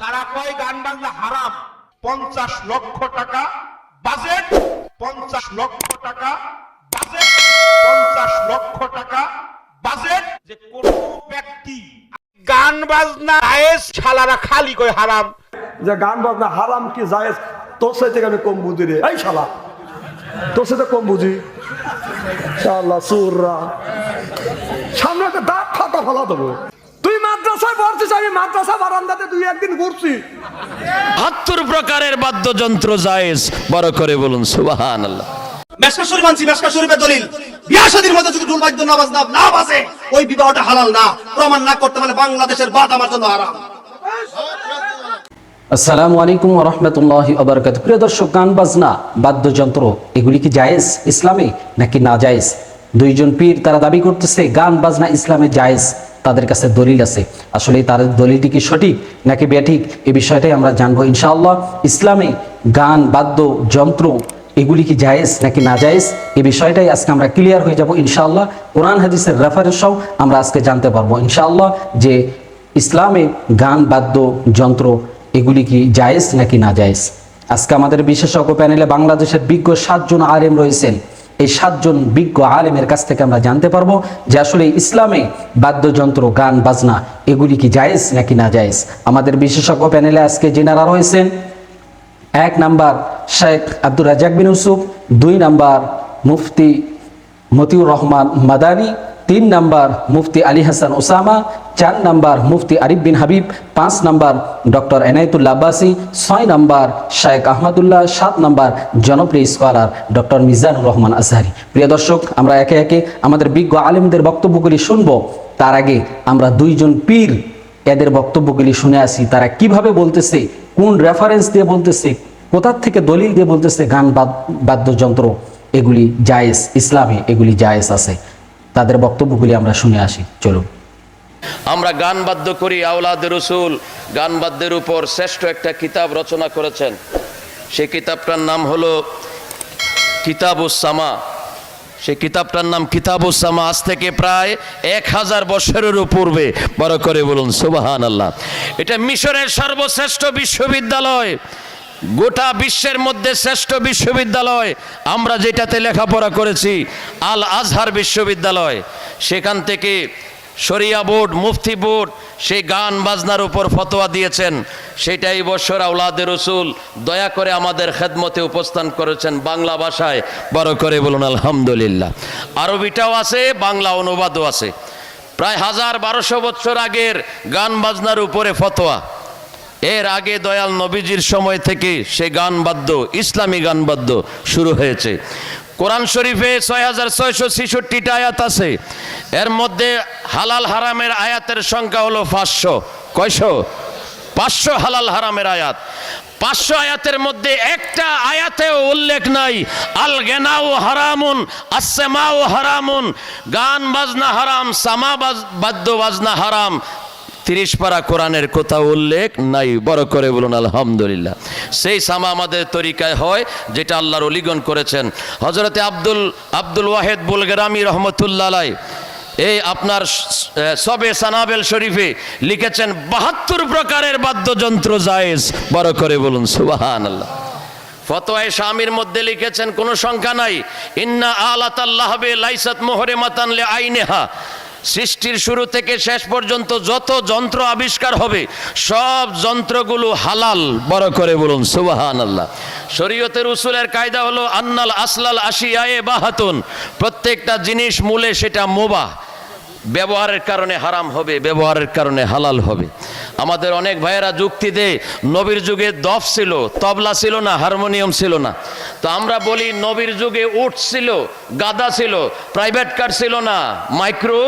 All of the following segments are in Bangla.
যারা কয় গান বাজনা হারাম। পঞ্চাশ লক্ষ টাকা বাজেট, পঞ্চাশ লক্ষ টাকা বাজেট, পঞ্চাশ লক্ষ টাকা বাজেট। যে কোন ব্যক্তি গান বাজনা আয়েস শালারা খালি কয় হারাম। যে গান বাজনা হারাম কি জায়েজ? তোর সাথে আমি কম বুঝি রে? এই শালা। তোর সাথে কম বুঝি শালা সুররা। সামনে একটা দাঁত ফাটা ফেলা দেবো। আমি মাদ্রাসা বারান্দাতে দুই একদিন ঘুরছি। বাহাত্তর প্রকারের বাদ্যযন্ত্র জায়েজ। বড় করে বলুন সুবাহান আল্লাহ মেশকা শরীফ মানছি মেশকা শরীফের দলিল। মধ্যে যদি ঢোল বাদ্য না বাজনা না বাজে ওই বিবাহটা হালাল না। প্রমাণ না করতে পারলে বাংলাদেশের বাদ আমার জন্য হারাম। আসসালামু আলাইকুম রহমতুল্লাহ আবরকাত প্রিয় দর্শক গান বাজনা বাদ্যযন্ত্র এগুলি কি জায়েজ ইসলামে নাকি না জায়েজ? দুইজন পীর তারা দাবি করতেছে গান বাজনা ইসলামে জায়েজ। তাদের কাছে দলিল আছে। আসলে তাদের দলিলটি কি সঠিক নাকি ব্যাঠিক এই বিষয়টাই আমরা জানব ইনশাআল্লাহ। ইসলামে গান, বাদ্য, যন্ত্র এগুলি কি জায়েজ নাকি না জায়েজ এই বিষয়টাই আজকে আমরা ক্লিয়ার হয়ে যাব ইনশাআল্লাহ। কোরআন, হাদিসের রেফারেন্সও আমরা আজকে জানতে পারব ইনশাআল্লাহ যে ইসলামে গান, বাদ্য, যন্ত্র এগুলি কি জায়েজ নাকি না জায়েজ। আজকে আমাদের বিশেষজ্ঞ প্যানেলে বাংলাদেশের বিজ্ঞ সাতজন আলেম রয়েছেন। এই সাতজন বিজ্ঞ আলেমের কাছ থেকে আমরা জানতে পারব যে আসলে ইসলামে বাদ্যযন্ত্র, গান, বাজনা, এগুলি কি জায়েজ নাকি না জায়েজ? আমাদের বিশেষজ্ঞ প্যানেলে আজকে জেনারা রয়েছেন, এক নাম্বার শেখ আব্দুর রাজাক বিন ইউসুফ, দুই নাম্বার মুফতি মতিউর রহমান মাদানী তিন নাম্বার মুফতি আলী হাসান ওসামা, চার নাম্বার মুফতি আরিফ বিন হাবিব, পাঁচ নাম্বার ডক্টর এনায়তুল্লা আব্বাসী, ছয় নাম্বার শায়েক আহমদুল্লাহ, সাত নাম্বার জনপ্রিয় স্কলার ডক্টর মিজানুর রহমান আজহারি। প্রিয় দর্শক, আমরা একে একে আমাদের বিজ্ঞ আলেমদের বক্তব্যগুলি শুনব। তার আগে আমরা দুইজন পীর, এদের বক্তব্যগুলি শুনে আসি। তারা কীভাবে বলতেছে, কোন রেফারেন্স দিয়ে বলতেছে কোথার থেকে দলিল দিয়ে বলতেছে, গান বাদ- বাদ্যযন্ত্র, এগুলি জায়েজ, ইসলামে এগুলি জায়েজ আছে। তাদের বক্তব্যগুলি আমরা শুনে আসি। চলুন। আমরা গান বাদ্য করি আওলাদের রসুল। গান বাদ্যের উপর শ্রেষ্ঠ একটা কিতাব রচনা করেছেন। সেই কিতাবটার নাম হলো কিতাবুসামা সেই কিতাবটার নাম কিতাবুসামা আজ থেকে প্রায় এক হাজার বছরেরও পূর্বে। বড় করে বলুন সুবাহান আল্লাহ এটা মিশরের সর্বশ্রেষ্ঠ বিশ্ববিদ্যালয়। গোটা বিশ্বের মধ্যে শ্রেষ্ঠ বিশ্ববিদ্যালয়, আমরা যেটাতে লেখাপড়া করেছি, আল আজহার বিশ্ববিদ্যালয়। সেখান থেকে শরিয়া বোর্ড, মুফতি বোর্ড, সেই গান বাজনার উপর ফতোয়া দিয়েছেন। সেটাই বছর আউলাদের রসুল, দয়া করে আমাদের খেদমতে উপস্থান করেছেন বাংলা ভাষায়। বড় করে বলুন, আলহামদুলিল্লাহ। আরবিটাও আছে, বাংলা অনুবাদও আছে। প্রায় হাজার বারোশো বছর আগের গান বাজনার উপরে ফতোয়া। এর আগে দয়াল নবীজির সময় থেকে সে গান বাদ্য, ইসলামী গান বাদ্য শুরু হয়েছে। কোরআন শরীফে ছয় হাজার ছয়শো ছেষট্টিটা আয়াত আছে। এর মধ্যে হালাল হারামের আয়াতের সংখ্যা হলো পাঁচশো। কয়শো? পাঁচশো হালাল হারামের আয়াত। পাঁচশো আয়াতের মধ্যে একটা আয়াতেও উল্লেখ নাই। আল গেনাও হারামুন আসেমাও হারামুন, গান বাজনা হারাম, সামা বাদ্য বাজনা হারাম তিরিশ পারা কোরআনের কোথাও উল্লেখ নাই, বড় করে বলুন, আলহামদুলিল্লাহ। সেই সামা আমাদের তরিকায় হয়, যেটা আল্লাহর অলিগন করেছেন। হজরতে আব্দুল আব্দুল ওয়াহেদ বুলগেরামি রহমতুল্লাহ এই আপনার সবে সানাবেল শরীফে লিখেছেন, বাহাত্তর প্রকারের বাদ্যযন্ত্র জায়েজ, বড় করে বলুন সুবাহান আল্লাহ ফতোয়ায় স্বামীর মধ্যে লিখেছেন, কোনো সংখ্যা নাই, ইন্না আলাতাল্লাহবে লাইসাত মোহরে মাতানলে আইনেহা সৃষ্টির শুরু থেকে শেষ পর্যন্ত যত যন্ত্র আবিষ্কার হবে, সব যন্ত্রগুলো হালাল। বড় করে বলুন সুবাহান আল্লাহ শরীয়তের উসুলের কায়দা হলো, আন্নাল আসলাল আশিয়ায়ে বাহাতুন। প্রত্যেকটা জিনিস মূলে সেটা মোবা ব্যবহারের কারণে হারাম হবে, ব্যবহারের কারণে হালাল হবে। আমাদের অনেক ভাইয়েরা যুক্তি দেয়, নবীর যুগে দফ ছিল, তবলা ছিল না, হারমোনিয়াম ছিল না। তো আমরা বলি, নবীর যুগে উঠ ছিল গাদা ছিল প্রাইভেট কার ছিল না। মাইক্রো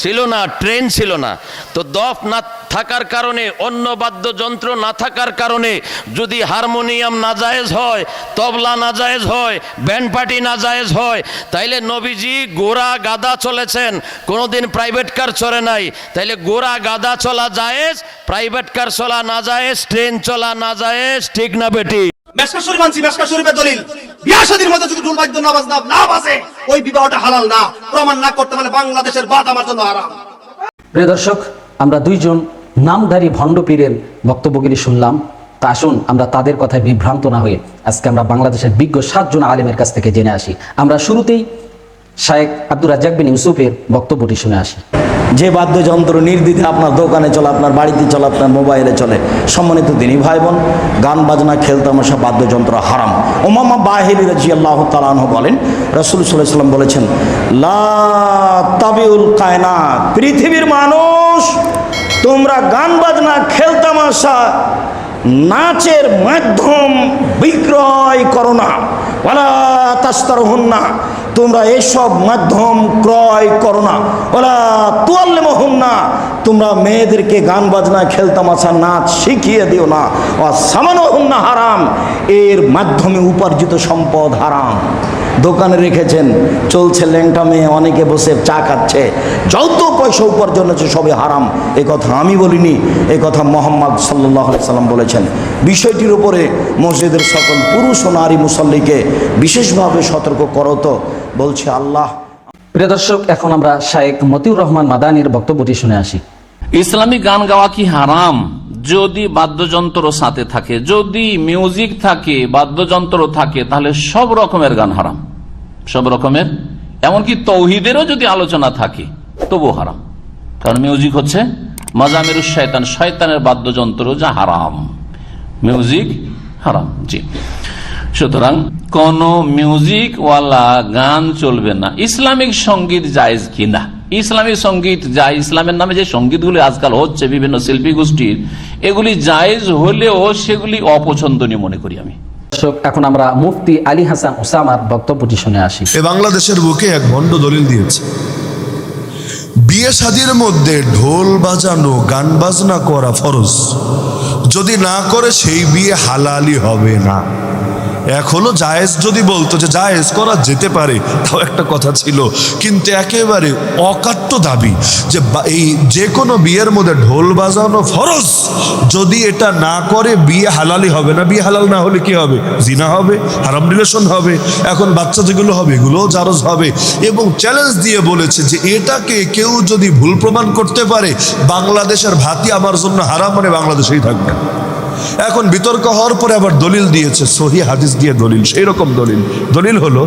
ছিল না ট্রেন ছিল না। তো দফ না থাকার কারণে, অন্য বাদ্যযন্ত্র না থাকার কারণে যদি হারমোনিয়াম নাজায়েজ হয়, তবলা নাজায়েজ হয় ব্যান্ড পার্টি নাজায়েজ হয়, তাইলে নবীজি গোড়া গাদা চলেছেন। কোনোদিন প্রাইভেট কার চলে নাই। তাইলে গোড়া গাদা চলা জায়েজ প্রাইভেট কার চলা না জায়েজ ট্রেন চলা না জায়েজ, ঠিক না বেটি? দলিল। বাংলাদেশের ভণ্ডপীরের বক্তব্যগুলি শুনলাম। তা আমরা তাদের কথায় বিভ্রান্ত না হয়ে আজকে আমরা বাংলাদেশের বিজ্ঞ সাতজন আলেমের কাছ থেকে জেনে আসি। আমরা শুরুতেই শায়েক আব্দুর রাজ্জাক বিন ইউসুফের বক্তব্যটি শুনে আসি। যে বাদ্যযন্ত্র নির্দিতে আপনার দোকানে চলে, আপনার বাড়িতে চলে, আপনার মোবাইলে চলে, সম্মানিত দিনী ভাই বোন গান, বাজনা খেলতামশা বাদ্যযন্ত্র হারাম। ওমামা বাহির রাজি আল্লাহ তালাহ বলেন, রসুল সাল্লাম বলেছেন, লা তাবিউল কায়না পৃথিবীর মানুষ, তোমরা গান, বাজনা খেলতামশা নাচের মাধ্যম বিক্রয় করো না। ওলা তাস্তর হন না তোমরা এসব মাধ্যম ক্রয় করো না। ওলা তুয়াল্লে তোমরা মেয়েদেরকে গান বাজনা, খেলতামাশা, নাচ শিখিয়ে দিও না। সামানো না হারাম। এর মাধ্যমে উপার্জিত সম্পদ হারাম। দোকানে রেখেছেন, চলছে ল্যাংটা মেয়ে, অনেকে বসে চা খাচ্ছে। যত পয়সা উপার্জন হচ্ছে, সবই হারাম। এ কথা আমি বলিনি, এ কথা মোহাম্মদ সাল্লাহ সাল্লাম বলেছেন। বিষয়টির উপরে মসজিদের সকল পুরুষ ও নারী মুসল্লিকে বিশেষভাবে সতর্ক করো তো। বলছে আল্লাহ। প্রিয় দর্শক, এখন আমরা শায়েক মতিউর রহমান মাদানির বক্তব্যটি শুনে আসি। ইসলামী গান গাওয়া কি হারাম? যদি বাদ্যযন্ত্র সাথে থাকে, যদি মিউজিক থাকে, বাদ্যযন্ত্র থাকে, তাহলে সব রকমের গান হারাম। সব রকমের। এমনকি তৌহিদেরও যদি আলোচনা থাকে তবু হারাম। কারণ মিউজিক হচ্ছে মাজামির শয়তান, শয়তানের বাদ্যযন্ত্র যা হারাম। মিউজিক হারাম, জি। সুতরাং কোন মিউজিক ওয়ালা গান চলবে না। ইসলামিক সংগীত জায়েজ কিনা? ইসলামিক সংগীত যা ইসলামের নামে যে সঙ্গীতগুলি আজকাল হচ্ছে বিভিন্ন শিল্পী গোষ্ঠীর এগুলি জায়েজ হলেও সেগুলি অপছন্দনীয় মনে করি আমি। দর্শক এখন আমরা মুফতি আলী হাসান ওসামার বক্তব্যটি শুনে আসি। এ বাংলাদেশের বুকে এক ভণ্ড দলিল দিয়েছে। বিয়ে শাদির মধ্যে ঢোল বাজানো গান বাজনা করা ফরজ। যদি না করে সেই বিয়ে হালালি হবে না। এখনও জায়েজ যদি বলতো যে জায়েজ করা যেতে পারে, তাও একটা কথা ছিল। কিন্তু একেবারে অকাট্য দাবি যে এই যে কোনো বিয়ের মধ্যে ঢোল বাজানো ফরজ। যদি এটা না করে, বিয়ে হালালি হবে না। বিয়ে হালাল না হলে কি হবে? জিনা হবে, হারাম রিলেশন হবে। এখন বাচ্চা যেগুলো হবে, এগুলোও জারজ হবে। এবং চ্যালেঞ্জ দিয়ে বলেছে যে এটাকে কেউ যদি ভুল প্রমাণ করতে পারে, বাংলাদেশের ভাতি আমার জন্য হারাম মানে বাংলাদেশেই থাকবে। এখন বিতর্ক হওয়ার পরে আবার দলিল দিয়েছে, সহি হাদিস দিয়ে দলিল সেই রকম দলিল। দলিল হলো,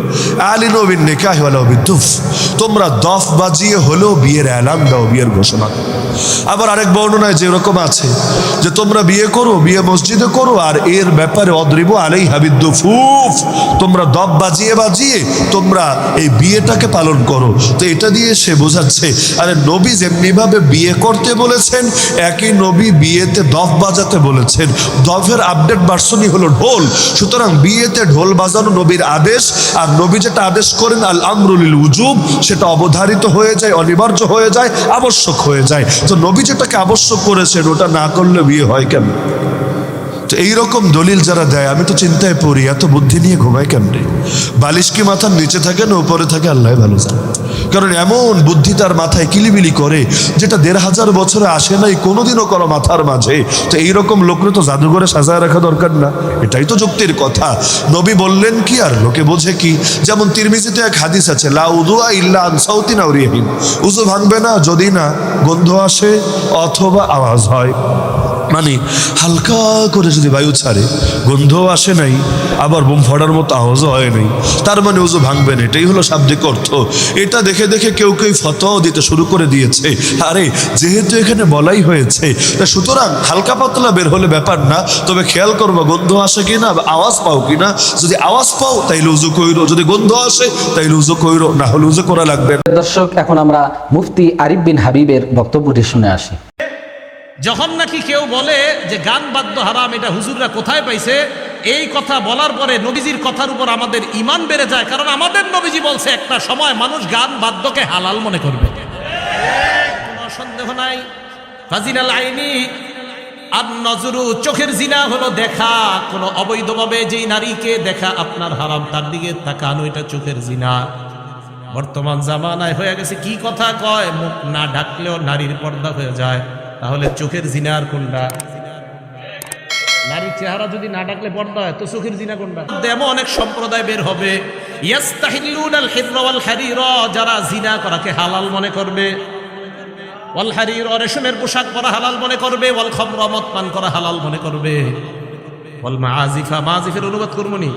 আলী নবীন নিকাহ বিদ্যুফ। তোমরা দফ বাজিয়ে হলেও বিয়ের এলান দাও, বিয়ের ঘোষণা আবার আরেক বর্ণনায় যেরকম আছে, যে তোমরা বিয়ে করো, বিয়ে মসজিদে করো, আর এর ব্যাপারে অদ্রিব আলাই হাবিদ্দু ফুফ তোমরা দফ বাজিয়ে বাজিয়ে তোমরা এই বিয়েটাকে পালন করো। তো এটা দিয়ে সে বোঝাচ্ছে, আরে নবী যেমনিভাবে বিয়ে করতে বলেছেন, একই নবী বিয়েতে দফ বাজাতে বলেছেন। দফের আপডেট ভার্সনই হলো ঢোল। সুতরাং বিয়েতে ঢোল বাজানো নবীর আদেশ, আর নবী যেটা আদেশ করেন, আল আমরুলিল উজুব, সেটা অবধারিত হয়ে যায়, অনিবার্য হয়ে যায়, আবশ্যক হয়ে যায়। তো নবী যেটাকে আবশ্যক করেছেন, ওটা না করলে বিয়ে হয় কেন? তো এইরকম দলিল যারা দেয়, আমি তো চিন্তায় পড়ি, এত বুদ্ধি নিয়ে ঘুমাই কেমনে? বালিশ কি মাথার নিচে থাকে না উপরে থাকে? আল্লাহ ভালো জানে। কারণ এমন বুদ্ধি তার মাথায় কিলিবিলি করে, যেটা দেড় হাজার বছরে আসে নাই, কোনোদিনও করো মাথার মাঝে। তো এইরকম লোকরে তো জাদুঘরে সাজায় রাখা দরকার না। এটাই তো যুক্তির কথা। নবী বললেন কি আর? লোকে বোঝে কি? যেমন তিরমিজিতে এক হাদিস আছে, লা উদুয়া ইল্লা আনসাউতিন আউরিয়াহিন উজু ভাঙবে না, যদি না গন্ধ আসে অথবা আওয়াজ হয়। মানে হালকা করে যদি বায়ু ছাড়ে, গন্ধও আসে নাই, আবার বোম ফাটার মতো আওয়াজও হয় নাই। তার মানে উজু ভাঙবে না, এটাই হলো শাব্দিক অর্থ। এটা দেখে দেখে কেউ কেউ ফতোয়াও দিতে শুরু করে দিয়েছে। আরে, যেহেতু এখানে বলাই হয়েছে, তা সুতরাং হালকা পাতলা বের হলে ব্যাপার না, তবে খেয়াল করব গন্ধ আসে কিনা, বা আওয়াজ পাও কিনা। যদি আওয়াজ পাও, তাইলে উজু কইরো। যদি গন্ধ আসে, তাইলে উজু কইরো। না হলে উজু করা লাগবে না। দর্শক, এখন আমরা মুফতি আরিফ বিন হাবিবের বক্তব্যটি শুনে আসি। যখন নাকি কেউ বলে যে গান বাদ্য হারাম, এটা হুজুররা কোথায় পাইছে, এই কথা বলার পরে নবীজির কথার উপর আমাদের ইমান বেড়ে যায়, কারণ আমাদের নবীজি বলছে, একটা সময় মানুষ গান বাদ্যকে হালাল মনে করবে। সন্দেহ নাই। ফাজিনাল আইনি আর নজরু, চোখের জিনা হলো দেখা, কোনো অবৈধভাবে যেই নারীকে দেখা আপনার হারাম, তার দিকে তাকানো, এটা চোখের জিনা। বর্তমান জামানায় হয়ে গেছে, কি কথা কয়? মুখ না ডাকলেও নারীর পর্দা হয়ে যায়। তাহলে চোখের জিনার কোনটা? নারীর চেহারা যদি না ডাকলে পর্দা হয় তো চোখের জিনা কোনটা? এমন অনেক সম্প্রদায় বের হবে। যারা জিনা করাকে হালাল মনে করবে। ওয়াল হারির রেশমের পোশাক পরা হালাল মনে করবে ওয়াল খমর মদ পান করা হালাল মনে করবে। ওয়াল মাজিফা মাজিফের অনুবাদ করবনি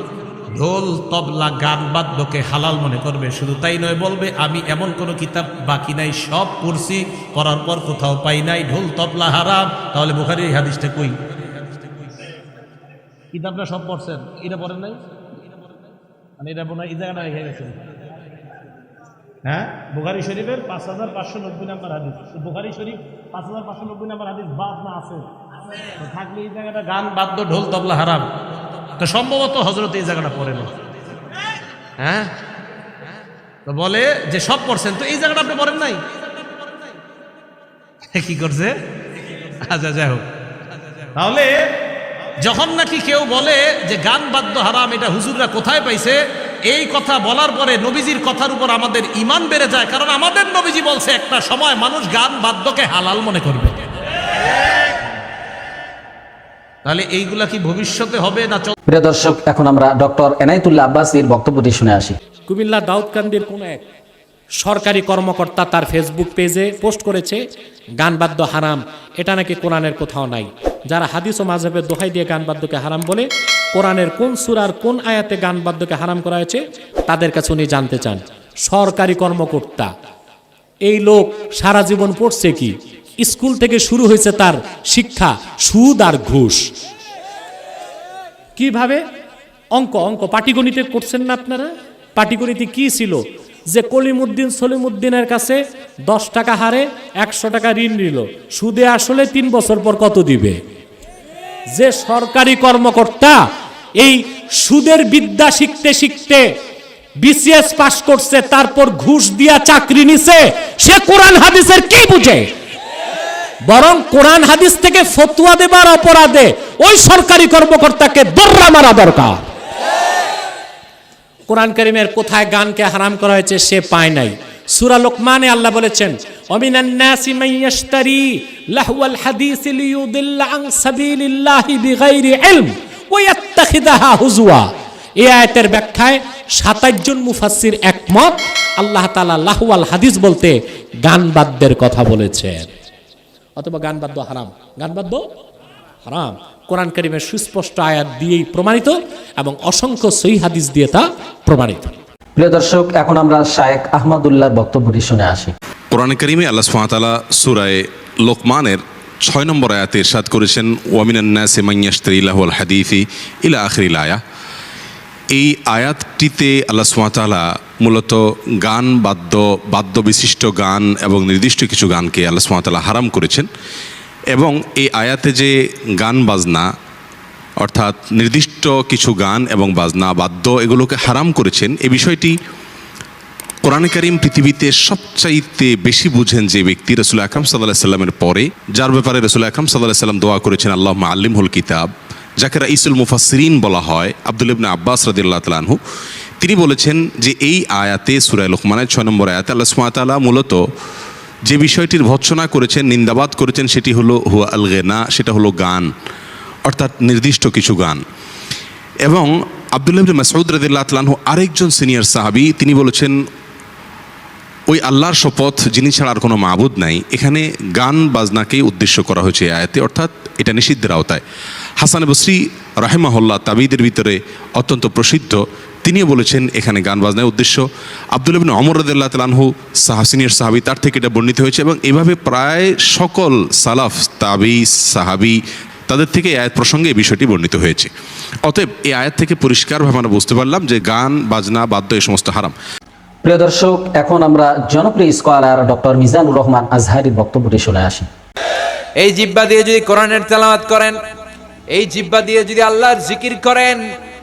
ঢোল, তবলা, গান বাদ্যকে হালাল মনে করবে। শুধু তাই নয়, বলবে, আমি এমন কোনো কিতাব বাকি নাই, সব পড়ছি, পড়ার পর কোথাও পাই নাই, ঢোল, তবলা হারাম। তাহলে বুখারি এই হাদিসটা কই? কিতাবটা সব পড়ছেন? এটা পড়েন নাই? মানে এটা হয় এই জায়গাটা রেখে গেছেন। হ্যাঁ? বুখারি শরীফের পাঁচ হাজার পাঁচশো নব্বই নাম্বার হাদিস। বুখারি শরীফ পাঁচ হাজার পাঁচশো নব্বই নাম্বার হাদিস বাদ না আছে। থাকলে এই জায়গাটা গান, বাদ্য, ঢোল, তবলা হারাম। তো সম্ভবত হজরত এই জায়গাটা পড়ে না। হ্যাঁ? তো বলে যে সব পড়ছেন, তো এই জায়গাটা আপনি পড়েন নাই? কি করছে? আচ্ছা যাই হোক। তাহলে যখন নাকি কেউ বলে যে গান বাদ্য হারাম, এটা হুজুররা কোথায় পাইছে, এই কথা বলার পরে নবীজির কথার উপর আমাদের ইমান বেড়ে যায়, কারণ আমাদের নবীজি বলছে, একটা সময় মানুষ গান বাদ্যকে হালাল মনে করবে। তাহলে এইগুলা কি ভবিষ্যতে হবে না প্রিয় দর্শক এখন আমরা ডক্টর এনায়তুল্লাহ আব্বাসীর বক্তব্যটি শুনে আসি। কুমিল্লা দাউদকান্দির কোন এক সরকারি কর্মকর্তা তার ফেসবুক পেজে পোস্ট করেছে গান বাদ্য হারাম এটা নাকি কোরআনের কোথাও নাই? যারা হাদিস ও মাঝহের দোহাই দিয়ে গান বাদ্যকে হারাম বলে কোরআনের কোন সুরার কোন আয়াতে গান বাদ্যকে হারাম করা হয়েছে তাদের কাছে উনি জানতে চান। সরকারি কর্মকর্তা এই লোক সারা জীবন পড়ছে কি? স্কুল থেকে শুরু হয়েছে তার শিক্ষা, সুদ আর ঘুষ। কীভাবে? অঙ্ক অঙ্ক, পাটিগণিতে করছেন না আপনারা? পাটিগণিতে কি ছিল? যে কলিমুদ্দিন সলিমুদ্দিনের কাছে দশ টাকা হারে একশো টাকা ঋণ নিল। সুদে আসলে তিন বছর পর কত দিবে? যে সরকারি কর্মকর্তা এই সুদের বিদ্যা শিখতে শিখতে বিসিএস পাশ করছে, তারপর ঘুষ দিয়া চাকরি নিছে, সে কোরআন হাদিসের কি বুঝে? বরং কোরআন হাদিস থেকে ফতুয়া দেবার অপরাধে ওই সরকারি কর্মকর্তাকে দর্রা মারা দরকার। কোরআন করিমের কোথায় গানকে হারাম করা হয়েছে সে পায় নাই। সূরা লোকমানে আল্লাহ বলেছেন, অমিনান নাসি মাইয়াশতারি লাহওয়াল হাদিস লিয়ুদিল্লা আন সাবিলিল্লাহি বিগাইরি ইলম ওয়া ইয়াত্তাখিদাহা হুজুয়া এই আয়াতের ব্যাখ্যায় 27 জন মুফাসসির একমত। আল্লাহ তাআলা হাদিস বলতে গান বাদ্যের কথা বলেছেন। অথবা গান বাদ্য হারাম। গান বাদ্য হারাম। কোরআন করিমের সুস্পষ্ট আয়াত দিয়েই প্রমাণিত এবং অসংখ্য সই হাদিস দিয়ে তা প্রমাণিত। প্রিয় দর্শক এখন আমরা শায়েক আহমদুল্লাহর বক্তব্যটি শুনে আসি। কোরআন করিমে আল্লাহ সুবহানাহু সুরায় লোকমানের ছয় নম্বর আয়াতে ইরশাদ করেছেন ওয়ামিনান্নাসে মাইয়াশতারি লাহুল হাদিফি ইলা আখিরিল আয়া। এই আয়াতটিতে আল্লাহ সুবহানাহু মূলত গান, বাদ্য বাদ্য বিশিষ্ট গান এবং নির্দিষ্ট কিছু গানকে আল্লাহ সুবহানাহু হারাম করেছেন। এবং এই আয়াতে যে গান, বাজনা, অর্থাৎ নির্দিষ্ট কিছু গান এবং বাজনা, বাদ্য এগুলোকে হারাম করেছেন এই বিষয়টি কোরআন করিম পৃথিবীতে সবচাইতে বেশি বুঝেন যে ব্যক্তি রসুল আকরম সাল্লাহ সাল্লামের পরে, যার ব্যাপারে রসুল আকরম সাল্লাহ সাল্লাম দোয়া করেছেন আল্লাহ আল্লিম হল কিতাব, যাকে ইসুল মুফাসরিন বলা হয়, আব্দুল ইবনে আব্বাস রদিল্লাহ তালাহু তিনি বলেছেন যে এই আয়াতে সুরায় লোকমানের ছয় নম্বর আয়াতে আল্লাহ সুমাতালা মূলত যে বিষয়টির ভৎসনা করেছেন, নিন্দাবাদ করেছেন, সেটি হলো হুয়া আল গেনা সেটা হলো গান, অর্থাৎ নির্দিষ্ট কিছু গান। এবং আবদুল্লাহ মাসউদ রাদিয়াল্লাহু তাআলাহু আরেকজন সিনিয়র সাহাবী, তিনি বলেছেন, ওই আল্লাহর শপথ, যিনি ছাড়া আর কোনো মাহবুদ নাই। এখানে গান বাজনাকেই উদ্দেশ্য করা হয়েছে আয়াতে, অর্থাৎ এটা নিষিদ্ধের আওতায়। হাসান বসরি রাহেমাহুল্লাহ তাবিদের ভিতরে অত্যন্ত প্রসিদ্ধ। তিনিও বলেছেন এখানে গান বাজনার উদ্দেশ্য। আব্দুল ইবিন অমর রদুল্লাহ তালানহু সাহা সিনিয়র সাহাবি তার থেকে এটা বর্ণিত হয়েছে এবং এভাবে প্রায় সকল সালাফ তাবি সাহাবি তাদের থেকে এই আয়াত প্রসঙ্গে এই বিষয়টি বর্ণিত হয়েছে। অতএব এই আয়াত থেকে পরিষ্কারভাবে আমরা বুঝতে পারলাম যে গান বাজনা বাদ্য এই সমস্ত হারাম। প্রিয় দর্শক এখন আমরা জনপ্রিয় স্কলার ডক্টর মিজানুর রহমান আজহারির বক্তব্যটি শুনে আসি। এই জিব্বা দিয়ে যদি কোরআনের তেলাওয়াত করেন এই জিব্বা দিয়ে যদি আল্লাহর জিকির করেন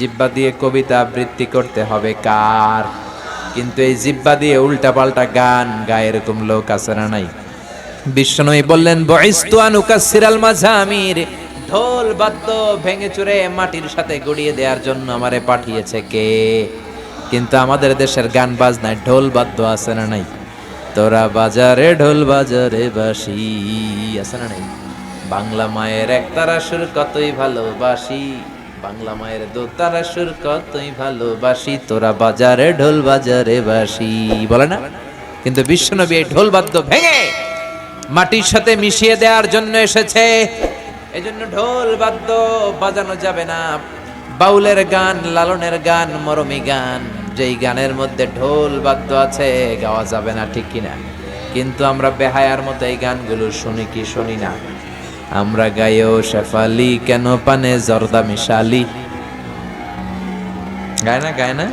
জিব্বা দিয়ে কবিতা আবৃত্তি করতে হবে কার? কিন্তু এই জিব্বা দিয়ে উল্টা পাল্টা গান গায়ে এরকম লোক আছে না নাই? বিশ্বনবী বললেন বয়স্তু আনুকাসিরাল মাঝামির, ঢোল বাদ্য ভেঙে চুরে মাটির সাথে গড়িয়ে দেওয়ার জন্য আমারে পাঠিয়েছে কে? কিন্তু আমাদের দেশের গান বাজনায় ঢোল বাদ্য আছে না নাই? তোরা বাজারে ঢোল বাজারে বাসি, আছে না নাই? বাংলা মায়ের এক তারা সুর কতই ভালোবাসি। বাংলা মায়ের দো তারা সুর কতই ভালোবাসি, তোরা বাজারে ঢোল বাজারে বাসি। বলে না? কিন্তু বিশ্বনবী এই ঢোল বাদ্য ভেঙে মাটির সাথে মিশিয়ে দেওয়ার জন্য এসেছে। এজন্য ঢোল বাদ্য বাজানো যাবে না। বাউলের গান, লালনের গান, মরমী গান, যেই গানের মধ্যে ঢোল বাদ্য আছে, গাওয়া যাবে না, ঠিক কিনা? কিন্তু আমরা বেহায়ার মতো এই গানগুলো শুনি কি শুনি না। আমরা গায়েও শেফালি, কেন পানে জর্দা মিশালি? গায় না গায় না?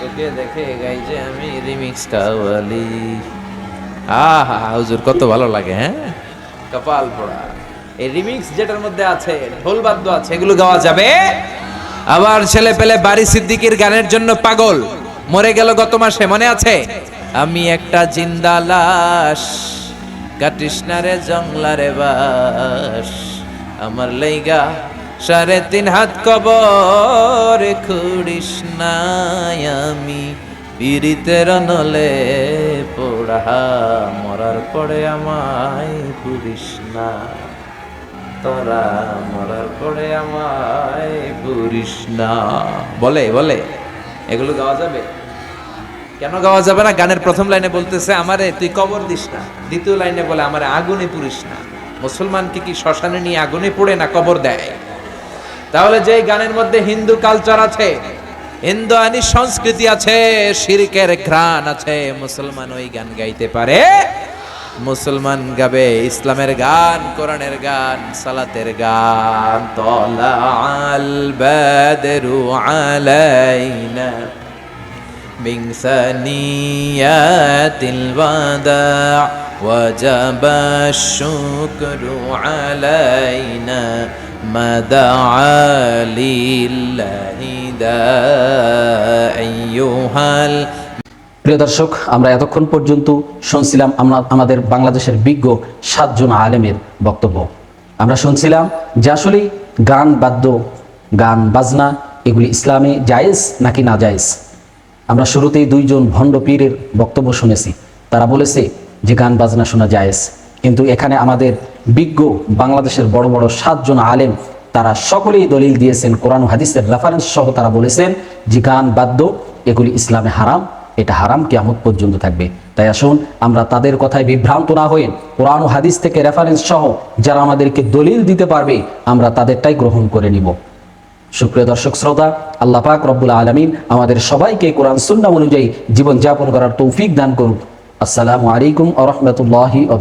তোকে দেখে গাই যে আমি রিমিক্স কাওয়ালি আহা, হুজুর, কত ভালো লাগে হ্যাঁ? কপাল পোড়া। এই রিমিক্স যেটার মধ্যে আছে, ঢোল বাদ্য আছে, এগুলো গাওয়া যাবে? আবার ছেলে পেলে বাড়ি সিদ্দিকির গানের জন্য পাগল। মরে গেল গত মাসে, মনে আছে? আমি একটা জিন্দা লাশ কাটিস না রে জংলারে বাস। আমার লেগা সাড়ে তিন হাত কবর, খুড়িস নাই আমি পীড়িতের নলে পোড়া মরার পরে আমায় পুরিস না, তোরা মরার পরে আমায় পুরিস না। বলে বলে, এগুলো গাওয়া যাবে? কেন গাওয়া যাবে না? গানের প্রথম লাইনে বলতেছে, আমারে তুই কবর দিস না। দ্বিতীয় লাইনে বলে, আমারে আগুনে পুরিস না। মুসলমানকে কি শ্মশানে নিয়ে আগুনে পড়ে না কবর দেয়? তাহলে যে গানের মধ্যে হিন্দু কালচার আছে হিন্দু আনি সংস্কৃতি আছে, শিরকের ঘ্রাণ আছে, মুসলমান ওই গান গাইতে পারে। মুসলমান গাবে ইসলামের গান, কোরআনের গান, সালাতের গান। তলা আল বাদরু আলাইনা। من ثنيات الوداع وجب الشكر علينا ما دعا لله دا أيها ال- প্রিয় দর্শক আমরা এতক্ষণ পর্যন্ত শুনছিলাম আমরা আমাদের বাংলাদেশের বিজ্ঞ সাতজন আলেমের বক্তব্য আমরা শুনছিলাম যে আসলে গান বাদ্য গান বাজনা এগুলি ইসলামে জায়েজ নাকি না জায়েজ আমরা শুরুতেই দুইজন ভণ্ড পীরের বক্তব্য শুনেছি। তারা বলেছে যে গান বাজনা শোনা জায়েজ। কিন্তু এখানে আমাদের বিজ্ঞ বাংলাদেশের বড় বড় সাতজন আলেম, তারা সকলেই দলিল দিয়েছেন, কোরআন হাদিসের রেফারেন্স সহ তারা বলেছেন যে গান বাদ্য, এগুলি ইসলামে হারাম, এটা হারাম কিয়ামত পর্যন্ত থাকবে। তাই আসুন, আমরা তাদের কথায় বিভ্রান্ত না হয়ে কোরআন হাদিস থেকে রেফারেন্স সহ যারা আমাদেরকে দলিল দিতে পারবে, আমরা তাদেরটাই গ্রহণ করে নিব। সুপ্রিয় দর্শক শ্রোতা, আল্লাহ পাক রব্বুল আলমিন আমাদের সবাইকে কোরআন সুন্না অনুযায়ী জীবনযাপন করার তৌফিক দান করুক। আসসালামু আলাইকুম আ